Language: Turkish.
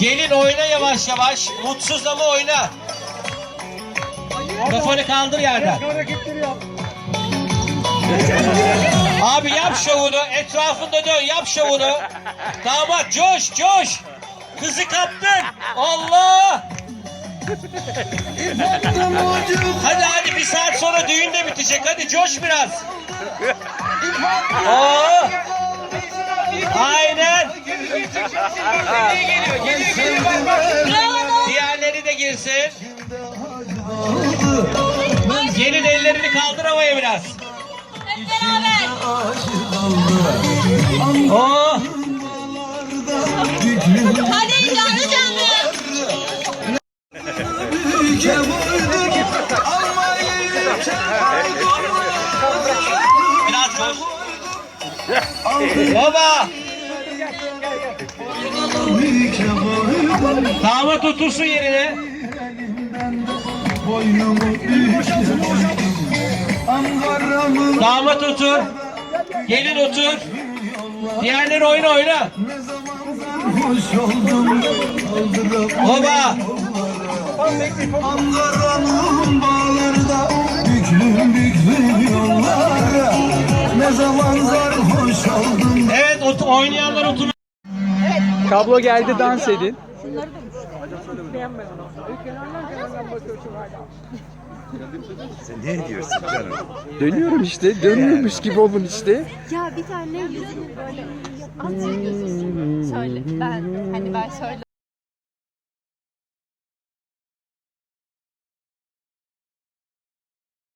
Gelin oyna yavaş yavaş. Mutsuz ama oyna. Kafanı kaldır yerden. Abi yap şovunu. Etrafında dön. Yap şovunu. Damat coş coş. Kızı kaptın. Allah. Hadi hadi bir saat sonra düğün de bitecek. Hadi coş biraz. Oo. Diğerleri de girsin. Gelin ellerini kaldır havaya biraz. Hadi canlı canlı. Baba. Damat otursun yerine. Damat otur. Gelin otur. Diğerleri oyna oyna. Baba. Ankara'nın bağlarda büklüm büklüm yollara Ne zaman sarhoş oldum Evet oynayanlar otur. Kablo geldi dans edin. Ne ediyorsun canım? Dönüyorum işte. Dönüyormuş gibi olun işte. Ya bir tane yüzünü böyle az çekiyorsun. Söyle ben hani ben söyle.